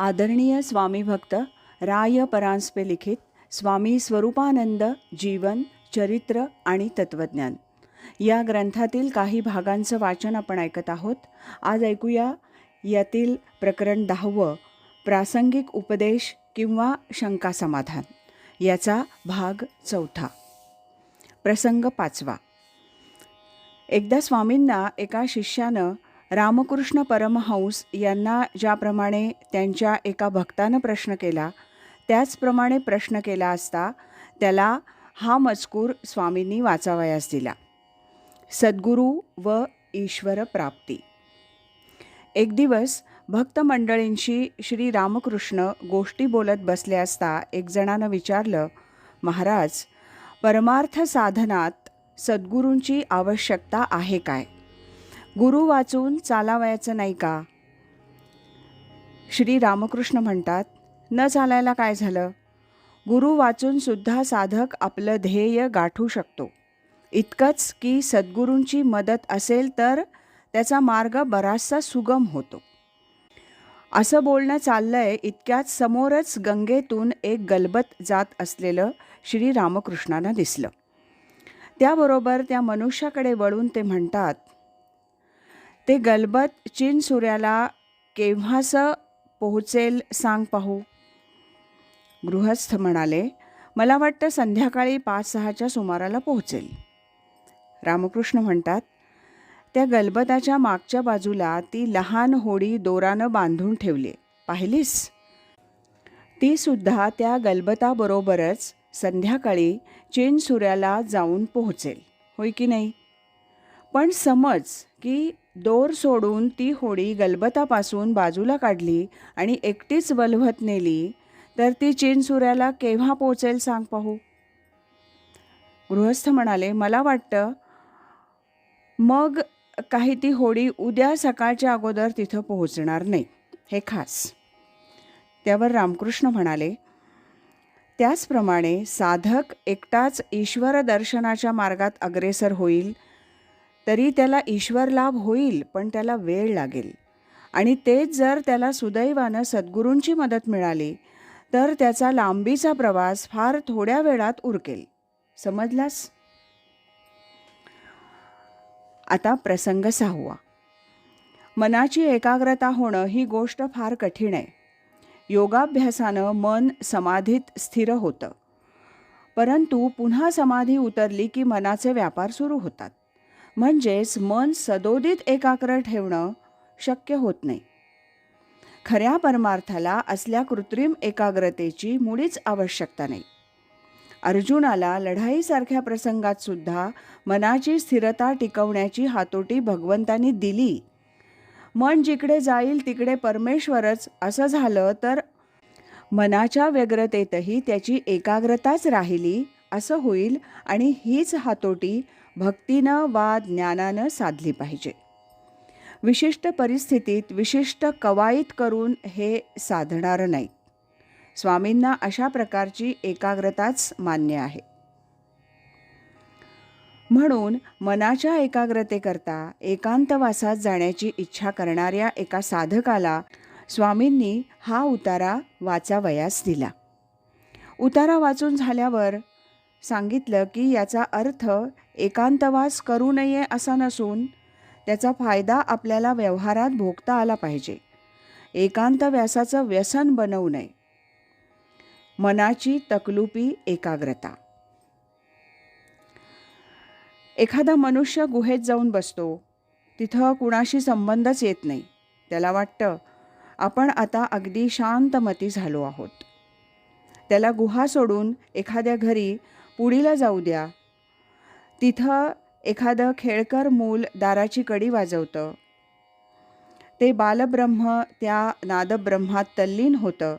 आदरणीय स्वामी भक्त राय परांजपे लिखित स्वामी स्वरूपानंद जीवन चरित्र आणि तत्वज्ञान. या ग्रंथातील काही भागांचं वाचन आपण ऐकत आहोत. आज ऐकूया यातील प्रकरण दहावं प्रासंगिक उपदेश किंवा शंका समाधान. याचा भाग चौथा. प्रसंग पाचवा. एकदा स्वामींना एका शिष्यानं रामकृष्ण परमहंस यांना ज्याप्रमाणे त्यांच्या एका भक्तानं प्रश्न केला त्याचप्रमाणे प्रश्न केला असता त्याला हा मजकूर स्वामींनी वाचावयास दिला. सद्गुरू व ईश्वर प्राप्ती. एक दिवस भक्त मंडळींशी श्री रामकृष्ण गोष्टी बोलत बसले असता एक जणानं विचारलं महाराज परमार्थ साधनात सद्गुरूंची आवश्यकता आहे काय? गुरु वाचून चालावयाचं नाही का? श्री रामकृष्ण म्हणतात न चालायला काय झालं? गुरु वाचूनसुद्धा साधक आपलं ध्येय गाठू शकतो. इतकंच की सद्गुरूंची मदत असेल तर त्याचा मार्ग बराचसा सुगम होतो. असं बोलणं चाललंय इतक्यात समोरच गंगेतून एक गलबत जात असलेलं श्री रामकृष्णांना दिसलं. त्याबरोबर त्या मनुष्याकडे वळून ते म्हणतात ते गलबत चीन सूर्याला केव्हासं पोहोचेल सांग पाहू. गृहस्थ म्हणाले मला वाटतं संध्याकाळी पाच सहाच्या सुमाराला पोहोचेल. रामकृष्ण म्हणतात त्या गलबताच्या मागच्या बाजूला ती लहान होडी दोरानं बांधून ठेवली. पाहिलीस? ती सुद्धा त्या गलबताबरोबरच संध्याकाळी चीन सूर्याला जाऊन पोहोचेल. होय की नाही? पण समज की दोर सोडून ती होडी गलबतापासून बाजूला काढली आणि एकटीच वलवत नेली तर ती चीन सूर्याला केव्हा पोचेल सांग पाहू. गृहस्थ म्हणाले मला वाटतं मग काही ती होडी उद्या सकाळच्या अगोदर तिथं पोहोचणार नाही हे खास. त्यावर रामकृष्ण म्हणाले त्याचप्रमाणे साधक एकटाच ईश्वर दर्शनाच्या मार्गात अग्रेसर होईल तरी त्याला ईश्वर लाभ होईल पण त्याला वेळ लागेल. आणि तेच जर त्याला सुदैवानं सद्गुरूंची मदत मिळाली तर त्याचा लांबीचा प्रवास फार थोड्या वेळात उरकेल. समजलास? आता प्रसंग सहावा. मनाची एकाग्रता होणं ही गोष्ट फार कठीण आहे. योगाभ्यासानं मन समाधीत स्थिर होतं. परंतु पुन्हा समाधी उतरली की मनाचे व्यापार सुरू होतात. म्हणजेच मन सदोदित एकाग्र ठेवणं शक्य होत नाही. खऱ्या परमार्थाला असल्या कृत्रिम एकाग्रतेची मुळीच आवश्यकता नाही. अर्जुनाला लढाईसारख्या प्रसंगात सुद्धा मनाची स्थिरता टिकवण्याची हातोटी भगवंतांनी दिली. मन जिकडे जाईल तिकडे परमेश्वरच असं झालं तर मनाच्या व्यग्रतेतही त्याची एकाग्रताच राहिली असं होईल आणि हीच हातोटी भक्तीनं वा ज्ञानानं साधली पाहिजे. विशिष्ट परिस्थितीत विशिष्ट कवायत करून हे साधणार नाही. स्वामींना अशा प्रकारची एकाग्रताच मान्य आहे. म्हणून मनाच्या एकाग्रतेकरता एकांतवासात जाण्याची इच्छा करणाऱ्या एका साधकाला स्वामींनी हा उतारा वाचावयास दिला. उतारा वाचून झाल्यावर सांगितलं की याचा अर्थ एकांतवास करू नये असा नसून त्याचा फायदा आपल्याला व्यवहारात भोगता आला पाहिजे. एकांत व्यासाचं व्यसन बनवू नये. मनाची तकलुपी एकाग्रता. एखादा मनुष्य गुहेत जाऊन बसतो. तिथं कुणाशी संबंधच येत नाही. त्याला वाटतं आपण आता अगदी शांतमती झालो आहोत. त्याला गुहा सोडून एखाद्या घरी पुढीला जाऊ द्या. तिथं एखादं खेळकर मूल दाराची कडी वाजवतं. ते बालब्रह्म त्या नादब्रह्मात तल्लीन होतं.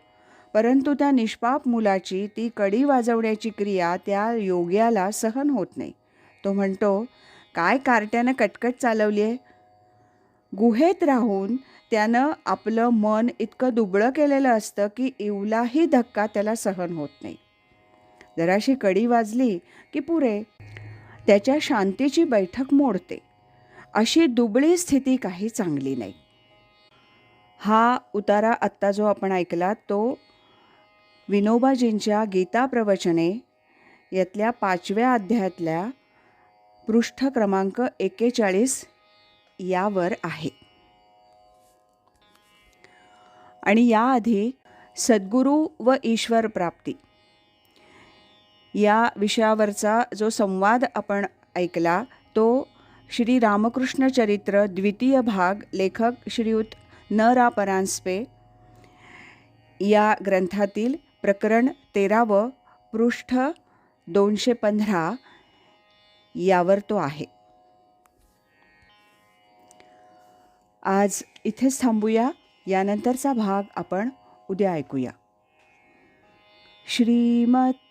परंतु त्या निष्पाप मुलाची ती कडी वाजवण्याची क्रिया त्या योग्याला सहन होत नाही. तो म्हणतो काय कार्ट्यानं कटकट चालवली आहे गुहेत राहून त्यानं आपलं मन इतकं दुबळं केलेलं असतं की इवलाही धक्का त्याला सहन होत नाही. जराशी कडी वाजली की पुरे त्याच्या शांतीची बैठक मोडते. अशी दुबळी स्थिती काही चांगली नाही. हा उतारा आत्ता जो आपण ऐकला तो विनोबाजींच्या गीता प्रवचने यातल्या पाचव्या अध्यायातल्या पृष्ठ क्रमांक एकेचाळीस यावर आहे. आणि याआधी सद्गुरू व ईश्वर प्राप्ती. या विषयावरचा जो संवाद आपण ऐकला तो श्री रामकृष्ण चरित्र द्वितीय भाग लेखक श्रीयुत न रा परांजपे या ग्रंथातील प्रकरण तेरावं पृष्ठ दोनशे पंधरा यावर तो आहे. आज इथेच थांबूया यानंतरचा भाग आपण उद्या ऐकूया. श्रीमत